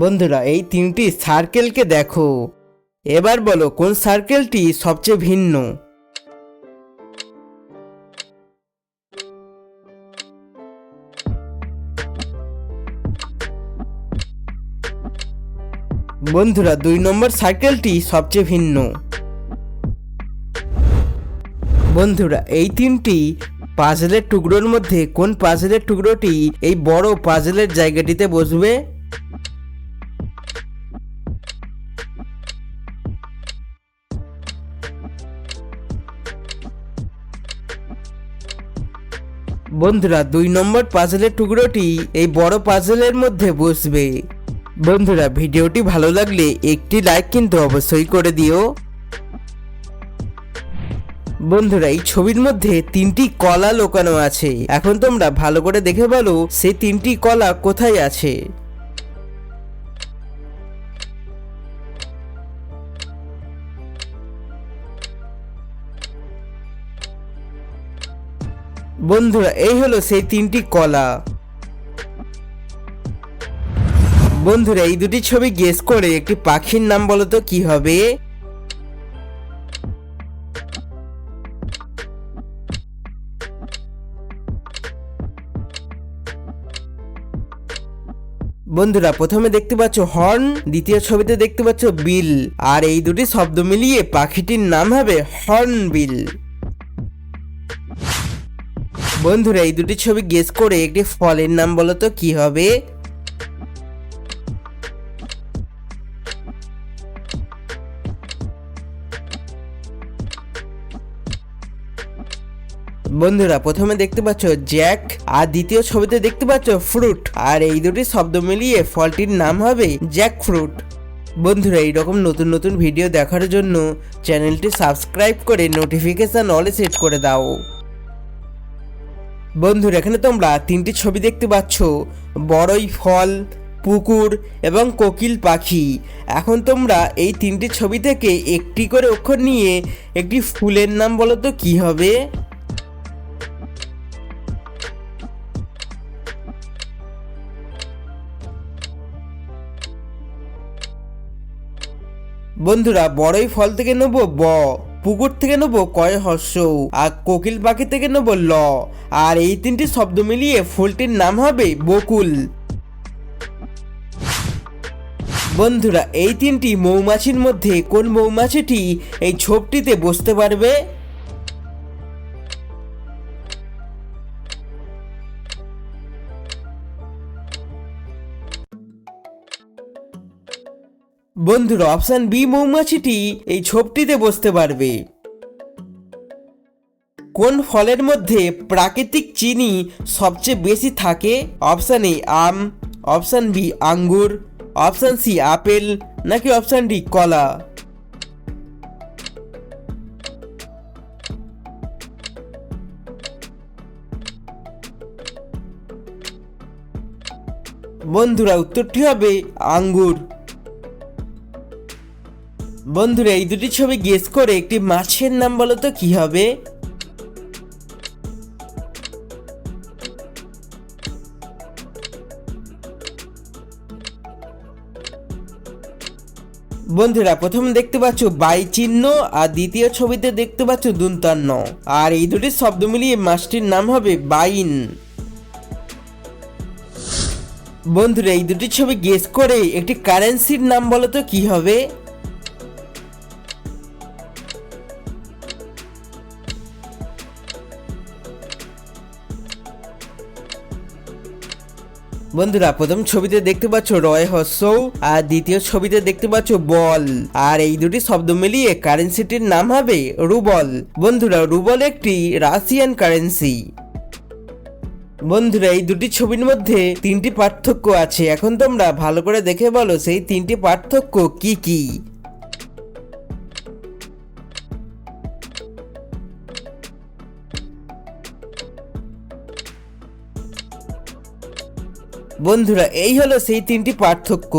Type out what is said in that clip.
বন্ধুরা, এই তিনটি সার্কেলকে দেখো। এবার বলো, কোন সার্কেলটি সবচেয়ে ভিন্ন? বন্ধুরা, দুই নম্বর সার্কেলটি সবচেয়ে ভিন্ন। বন্ধুরা, এই তিনটি পাজলের টুকরোর মধ্যে কোন পাজলের টুকরোটি এই বড় পাজলের জায়গাটিতে বসবে? বন্ধুরা, দুই নম্বর পাজেলের টুকরোটি এই বড় পাজেলের মধ্যে বসবে। বন্ধুরা, ভিডিওটি ভালো লাগলে একটি লাইক কিন্তু অবশ্যই করে দিও। বন্ধুরা, এই ছবির মধ্যে তিনটি কলা লোকানো আছে। এখন তোমরা ভালো করে দেখে বলো, সেই তিনটি কলা কোথায় আছে? বন্ধুরা, এই হলো সেই তিনটি কলা। বন্ধুরা, এই দুটি ছবি গেস করে একটি পাখির নাম বলো তো, কি হবে? বন্ধুরা, প্রথমে দেখতে পাচ্ছ হর্ন, দ্বিতীয় ছবিতে দেখতে পাচ্ছ বিল, আর এই দুটি শব্দ মিলিয়ে পাখিটির নাম হবে হর্ন বিল বন্ধুরা, এই দুটি ছবি গেস করে একটি ফলের নাম বলো তো, কি হবে? বন্ধুরা, প্রথমে দেখতে পাচ্ছ জ্যাক, আর দ্বিতীয় ছবিতে দেখতে পাচ্ছ ফ্রুট, আর এই দুটি শব্দ মিলিয়ে ফলটির নাম হবে জ্যাক ফ্রুট। বন্ধুরা, এইরকম নতুন নতুন ভিডিও দেখার জন্য চ্যানেলটি সাবস্ক্রাইব করে নোটিফিকেশন অলে সেট করে দাও। বন্ধুরা, এখানে তোমরা তিনটি ছবি দেখতে পাচ্ছ। বড়ই ফল, পুকুর এবং কোকিল পাখি। এখন তোমরা এই তিনটি ছবি থেকে একটি করে অক্ষর নিয়ে একটি ফুলের নাম বলো তো, কি হবে? বন্ধুরা, বড়ই ফল থেকে নেব ব। পুকুর থেকে নেব কয় হর্ষ, আর কোকিল পাখি থেকে নেব ল। আর এই তিনটি শব্দ মিলিয়ে ফুলটির নাম হবে বকুল। বন্ধুরা, এই তিনটি মৌমাছির মধ্যে কোন মৌমাছিটি এই ছোপটিতে বসতে পারবে? বন্ধুরা অপশন বি মৌমাছিটি এই ছোপটিতে বসতে পারবে। কোন ফলের মধ্যে প্রাকৃতিক চিনি সবচেয়ে বেশি থাকে? অপশন এ আম অপশান বি আঙ্গুর অপশান সি আপেল, নাকি অপশান ডি কলা? বন্ধুরা, উত্তরটি হবে আঙ্গুর। বন্ধুরা, এই দুটি ছবি গেস করে একটি মাছের নাম বলো তো, কি হবে? বন্ধুরা, প্রথমে দেখতে পাচ্ছ বাই চিহ্ন, আর দ্বিতীয় ছবিতে দেখতে পাচ্ছ দুন্তান্ন আর এই দুটি শব্দ মিলিয়ে মাছটির নাম হবে বাইন। বন্ধুরা, এই দুটি ছবি গেস করে একটি কারেন্সির নাম বলো তো, কি হবে? বন্ধুরা, প্রথম ছবিতে দেখতে পাচ্ছ রয় হস্যৌ আর দ্বিতীয় ছবিতে দেখতে পাচ্ছ বল। আর এই দুটি শব্দ মিলিয়ে কারেন্সিটির নাম হবে রুবল। বন্ধুরা, রুবল একটি রাশিয়ান কারেন্সি। বন্ধুরা, এই দুটি ছবির মধ্যে তিনটি পার্থক্য আছে। এখন তোমরা ভালো করে দেখে বলো, সেই তিনটি পার্থক্য কি কি? বন্ধুরা এই হলো সেই তিনটি পার্থক্য